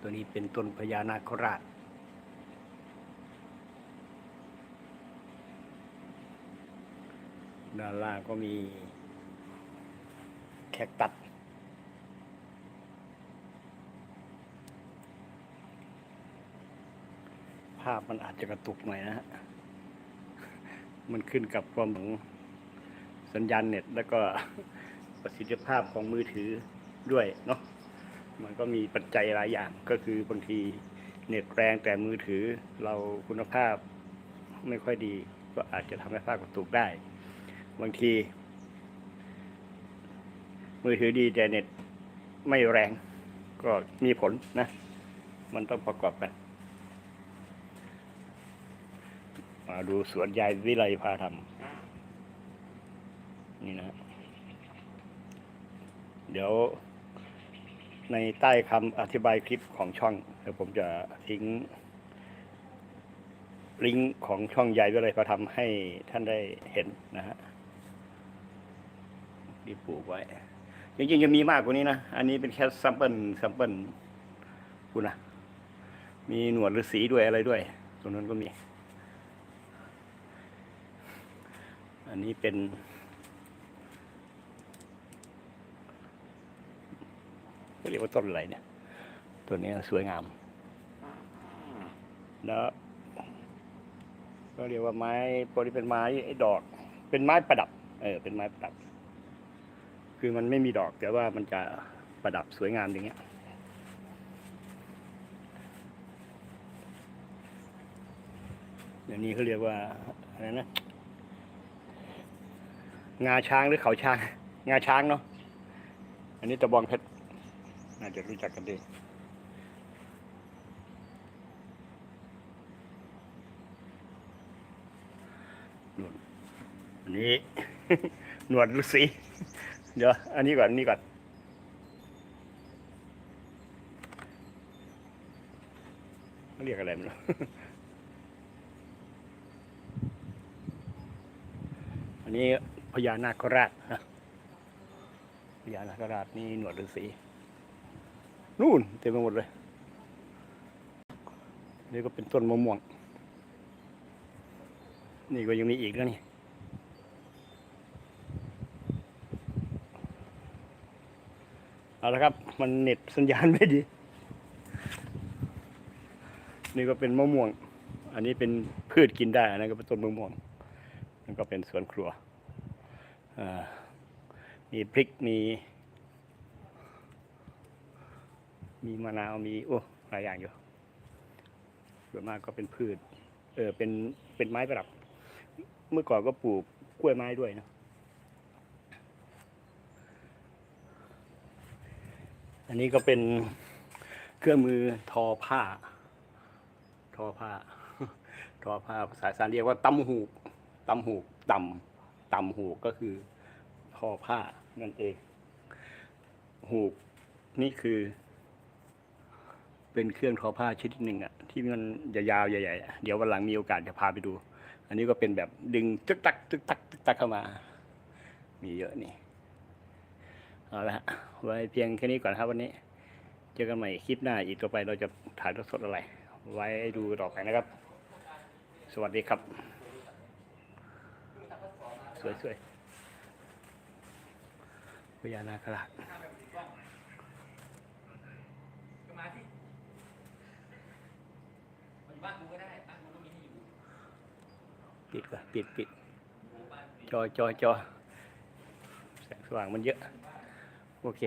ตัวนี้เป็นต้นพญานาคราช ด้านล่างก็มีแคคตัสภาพมันอาจจะกระตุกหน่อยนะฮะ มันขึ้นกับความของสัญญาณเน็ต แล้วก็ประสิทธิภาพของมือถือด้วยเนาะ มันก็มีปัจจัยหลายอย่างก็คือบางทีเน็ตแรงแต่มือถือเราคุณภาพไม่ค่อยดี ก็อาจจะทำให้ภาพกระตุกได้ บางที มือถือดีแต่เน็ตไม่แรงก็มีผลนะ มันต้องประกอบกันมาดูสวนยายวิไลพาทำนี่นะ เดี๋ยว ในใต้คำอธิบายคลิปของช่องเดี๋ยวผมจะทิ้ง ลิงก์ของช่องยายวิไลยพาทำให้ท่านได้เห็นนะฮะที่ปลูกไว้ จริงๆจะมีมากกว่านี้นะ อันนี้เป็นแค่ซัมเปิลซัมเปิลคุณนะมีหนวดฤาษีด้วยอะไรด้วย ตรงนั้นก็มี อันนี้เป็น เรียกว่าต้นอะไรเนี่ยต้นนี้สวยงาม แล้วก็เรียกว่าไม้พวกนี้เป็นไม้ไอ้ดอก เป็นไม้ประดับ เออ เป็นไม้ประดับ คือมันไม่มีดอกแต่ว่ามันจะประดับสวยงามอย่างเงี้ยเดี๋ยวนี้เขาเรียกว่าอะไรนะ งาช้างหรือเขาช้าง งาช้างเนาะ อันนี้ตะบองเพชร น่าจะรู้จักกันดีหนวดอันนี้ หนวดฤาษีเดี๋ยว อันนี้ก่อนอันนี้ก่อนเรียกอะไรมันอันนี้พญานาคราชนะพญานาคราชนี่หนวดฤาษี นู่นเต็มไปหมดเลย นี่ก็เป็นต้นมะม่วง นี่ก็ยังมีอีกแล้วนี่เอาละครับ มันเน็ตสัญญาณไม่ดี นี่ก็เป็นมะม่วง อันนี้เป็นพืชกินได้อันนั้นก็เป็นต้นมะม่วงนั่นก็เป็นสวนครัวมีพริกมี มีมะนาวมีโอ้หลายอย่างอยู่ส่วนมากก็เป็นพืช เออเป็นเป็นไม้ประดับ เมื่อก่อนก็ปลูกกล้วยไม้ด้วยนะอันนี้ก็เป็นเครื่องมือทอผ้า ทอผ้า ทอผ้าภาษาสานเรียกว่าตำหูกตำหูกตำตำหูกก็คือทอผ้านั่นเอง หูกนี่คือ เป็นเครื่องทอผ้าชนิดหนึ่งอะที่มันยาวๆใหญ่ๆเดี๋ยววันหลังมีโอกาสจะพาไปดู อันนี้ก็เป็นแบบดึงตึกตักตึกตักตึกตักเข้ามา มีเยอะนี่เอาละฮะไว้เพียงแค่นี้ก่อนครับวันนี้ เจอกันใหม่คลิปหน้าอีกต่อไปเราจะถ่ายทอดสดอะไร ไว้ดูต่อไปนะครับ สวัสดีครับ สวยๆพญานาคราช ก็มาสิมาอยู่บ้านกูก็ได้ บ้านกูก็มีให้อยู่ ปิดก่อนปิดปิดจอจอจอแสงสว่างมันเยอะ โอเค